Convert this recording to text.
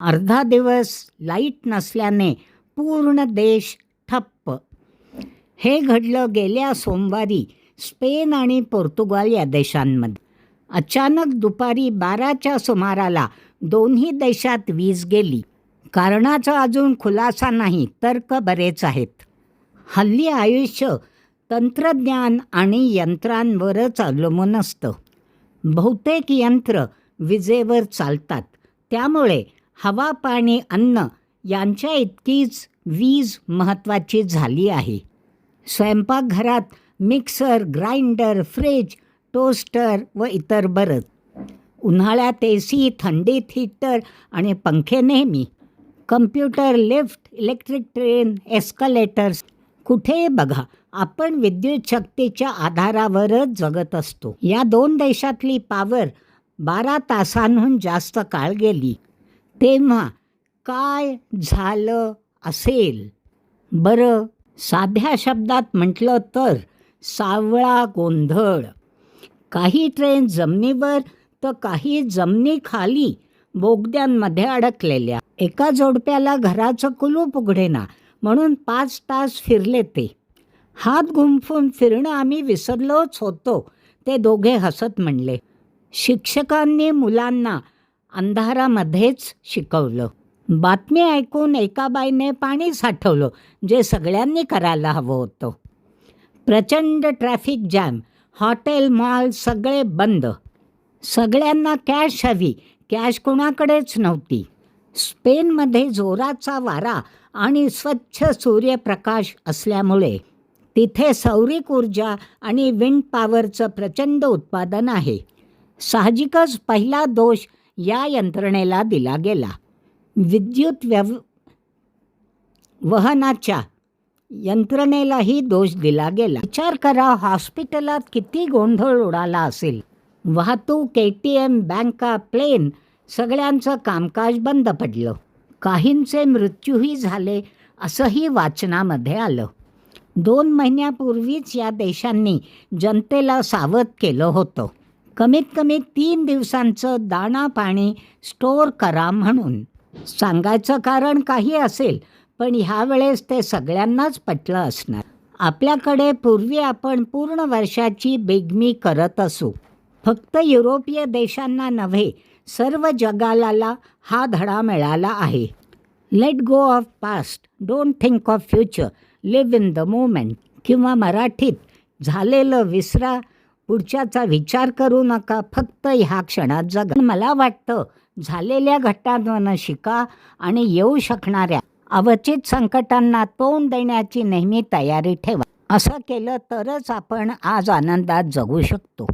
अर्धा दिवस लाइट नसल्याने पूर्ण देश ठप्प. हे घडलं गेल्या सोमवारी स्पेन आणि पोर्तुगाल या देशांमध्ये. अचानक दुपारी बाराच्या सुमाराला दोन्ही देशात वीज गेली. कारणाचा अजून खुलासा नाही तर्क बरेच आहेत. हल्ली आयुष्य तंत्रज्ञान आणि यंत्रांवरच अवलंबून असतं. बहुतेक यंत्र विजेवर चालतात. त्यामुळे हवा पाणी अन्न यांच्या इतकीच वीज महत्त्वाची झाली आहे. स्वयंपाकघरात मिक्सर ग्राइंडर फ्रीज टोस्टर व इतर बरंच उन्हाळ्यात ए सी थंडीत हीटर आणि पंखे नेहमी. Computer lift electric train escalators. कुठेही बघा आपण विद्युत शक्तीच्या आधारावरच जगत असतो. या दोन देशातली पावर बारा तासांहून जास्त काळ गेली. तेव्हा काय झालं असेल? बरं साध्या शब्दात म्हटलं तर सावळा गोंधळ. काही ट्रेन जमिनीवर तर काही जमिनीखाली बोगद्यांमध्ये अडकलेल्या. एका जोडप्याला घराचं कुलूप उघडेना म्हणून पाच तास फिरले ते. हात गुंफून फिरणं आम्ही विसरलोच होतो ते दोघे हसत म्हणले. शिक्षकांनी मुलांना अंधारामध्येच शिकवलं. बातमी ऐकून एका बाईने पाणी साठवलं जे सगळ्यांनी करायला हवं होतं. प्रचंड ट्रॅफिक जॅम हॉटेल मॉल सगळे बंद. सगळ्यांना कॅश हवी कॅश कोणाकडेच नव्हती. स्पेनमध्ये जोराचा वारा आणि स्वच्छ सूर्यप्रकाश असल्यामुळे तिथे सौरिक ऊर्जा आणि विंड पॉवरचं प्रचंड उत्पादन आहे. साहजिकच पहिला दोष या यंत्रणेला दिला गेला. विद्युत व्यव वहनाच्या यंत्रणेलाही दोष दिला गेला. विचार करा हॉस्पिटलात किती गोंधळ उडाला असेल. वाहतूक ए टी एम बँका प्लेन सगळ्यांचं कामकाज बंद पडलं. काहींचे मृत्यूही झाले असंही वाचनामध्ये आलं. दोन महिन्यापूर्वीच या देशांनी जनतेला सावध केलं होतं. कमीत कमी तीन दिवसांचं दाणा पाणी स्टोअर करा म्हणून. सांगायचं कारण काही असेल पण ह्यावेळेस ते सगळ्यांनाच पटलं असणार. आपल्याकडे पूर्वी आपण पूर्ण वर्षाची बेगमी करत असू. फक्त युरोपीय देशांना नव्हे सर्व जगाला हा धडा मिळाला आहे. Let go of past don't think of future live in the moment किंवा मराठीत झालेलं विसरा पुढच्याचा विचार करू नका फक्त ह्या क्षणात जगा. मला वाटतं झालेल्या घटनांना शिका आणि येऊ शकणाऱ्या अवचित संकटांना तोंड देण्याची नेहमी तयारी ठेवा. असं केलं तरच आपण आज आनंदात जगू शकतो.